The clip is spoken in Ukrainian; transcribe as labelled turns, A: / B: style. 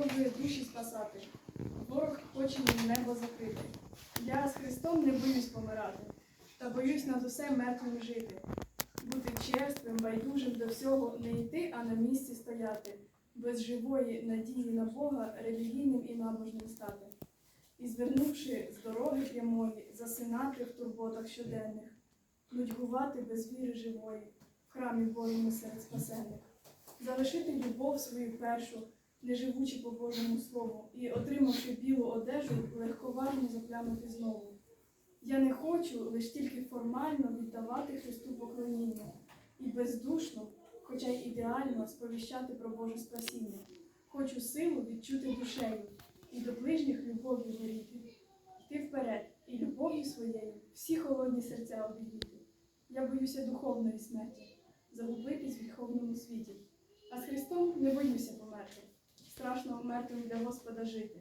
A: продовжує душі спасати. Ворог хоче мені небо закрити. Я з Христом не боюсь помирати, та боюсь над усе мертвим жити. Бути чесним, байдужим до всього, не йти, а на місці стояти, без живої надії на Бога, релігійним і набожним стати. І звернувши з дороги прямої, засинати в турботах щоденних, нудьгувати без віри живої, в храмі Божому серед спасенних, залишити любов свою першу, не живучи по Божому Слову, і, отримавши білу одежу, легковарно заплямити знову. Я не хочу лиш тільки формально віддавати Христу поклоніння і бездушно, хоча й ідеально сповіщати про Боже спасіння. Хочу силу відчути душею і до ближніх любов'ю горіти, йти вперед і любов'ю своєю всі холодні серця обігріти. Я боюся духовної смерті, загубитись в гріховному світі. А з Христом не боюся померти. Страшно мертвим для Господа жити.